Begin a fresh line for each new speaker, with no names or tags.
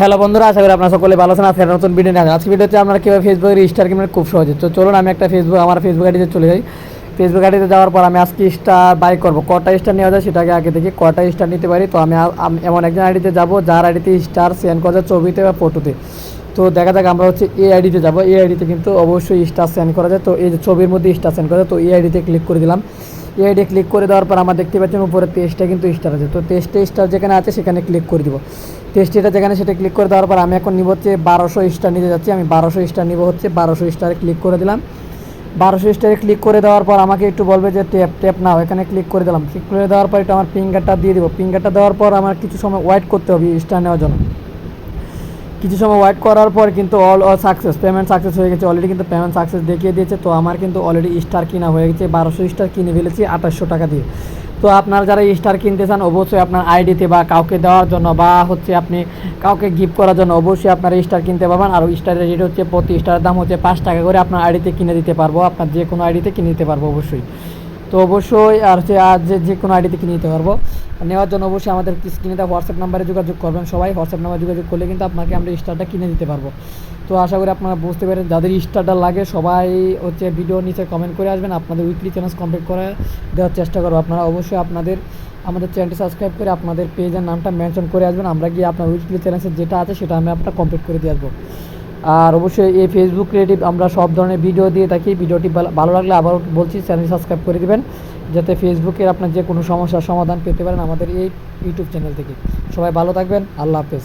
Hello বন্ধুরা, আশা করি আপনারা সকলে ভালো আছেন। আজকে নতুন ভিডিও নিয়ে। আজকে ভিডিওতে আপনারা কীভাবে ফেসবুকের স্টার কিনবেন খুব সহজে। তো চলুন, আমি একটা ফেসবুক আমার ফেসবুক আইডিতে চলে যাই। ফেসবুক আইডিতে যাওয়ার পর আমি আজকে স্টার বাই করব। কটা স্টার নেওয়া যায় সেটাকে আগে দেখি, কটা স্টার নিতে পারি। তো আমি এমন একজন আইডিতে যাব, যার আইডিতে স্টার সেন্ড করা যায় ছবিতে বা ফটোতে তো দেখা যাক, আমরা হচ্ছে এই আইডিতে যাব। এই আইডিতে কিন্তু অবশ্যই স্টার সেন্ড করা যায়। তো এই যে ছবির মধ্যে স্টার সেন্ড করা যায়, তো এই আইডিতে ক্লিক করে দিলাম। এই আইডি ক্লিক করে দেওয়ার পর আমরা দেখতে পাচ্ছেন উপরে তেইশটা কিন্তু স্টার আছে। তো তেইশটা স্টার যেখানে আছে সেখানে ক্লিক করে দিব। তেইশটিটা যেখানে সেটা ক্লিক করে দেওয়ার পর আমি এখন নিব হচ্ছে বারোশো স্টার নিতে যাচ্ছি। আমি বারোশো স্টার নিব হচ্ছে, বারোশো স্টারে ক্লিক করে দিলাম। বারোশো স্টারে ক্লিক করে দেওয়ার পর আমাকে একটু বলবে যে ট্যাপ ট্যাপ নাও, এখানে ক্লিক করে দিলাম। ক্লিক করে দেওয়ার পর একটু আমার ফিঙ্গারটা দিয়ে দিব। ফিঙ্গারটা দেওয়ার পর আমার কিছু সময় ওয়েট করতে হবে স্টার নেওয়ার জন্য। কিছু সময় ওয়েট করার পর কিন্তু all all success payment success হয়ে গেছে অলরেডি কিন্তু পেমেন্ট সাকসেস দেখিয়ে দিয়েছে, তো আমার কিন্তু অলরেডি স্টার কিনা হয়ে গেছে, বারোশো স্টার কিনে ফেলেছি, আঠাশশো টাকা দিয়ে। তো আপনারা যারা স্টার কিনতে চান, অবশ্যই আপনার আইডিতে বা কাউকে দেওয়ার জন্য বা হচ্ছে আপনি কাউকে গিফট করার জন্য অবশ্যই আপনারা স্টার কিনতে পারবেন, আর স্টারের রেট হচ্ছে প্রতি স্টারের দাম হচ্ছে পাঁচ টাকা করে আপনার আইডিতে কিনে দিতে পারব, আপনার যে কোনো আইডিতে কিনে দিতে পারব অবশ্যই। তো অবশ্যই আর হচ্ছে আর যে যে কোনো আইডিতে কিনে নিতে পারব। নেওয়ার জন্য অবশ্যই আমাদের স্ক্রিনে দেওয়া হোয়াটসঅ্যাপ নাম্বারে যোগাযোগ করবেন। সবাই হোয়াটসঅ্যাপ নাম্বারে যোগাযোগ করলে কিন্তু আপনাকে আমরা স্টারটা কিনে দিতে পারব। তো আশা করি আপনারা বুঝতে পারেন যাদের স্টারটা লাগে সবাই হচ্ছে ভিডিও নিচে কমেন্ট করে আসবেন, আপনাদের উইকলি চ্যানেল কমপ্লিট করে দেওয়ার চেষ্টা করব। আপনারা অবশ্যই আপনাদের, আমাদের চ্যানেলটি সাবস্ক্রাইব করে আপনাদের পেজের নামটা মেনশন করে আসবেন। আমরা গিয়ে আপনার উইকলি চ্যানেলের যেটা আছে সেটা আমি আপনার কমপ্লিট করে দিয়ে আসব। আর অবশ্যই এই ফেসবুক ক্রিয়েটিভ আমরা সব ধরনের ভিডিও দিয়ে থাকি। ভিডিওটি ভালো- ভালো লাগলে আবার বলছি চ্যানেল সাবস্ক্রাইব করে দিবেন। যাতে ফেসবুকের আপনার যে কোনো সমস্যার সমাধান পেতে পারেন আমাদের এই ইউটিউব চ্যানেল থেকে। সবাই ভালো থাকবেন, আল্লাহ হাফেজ।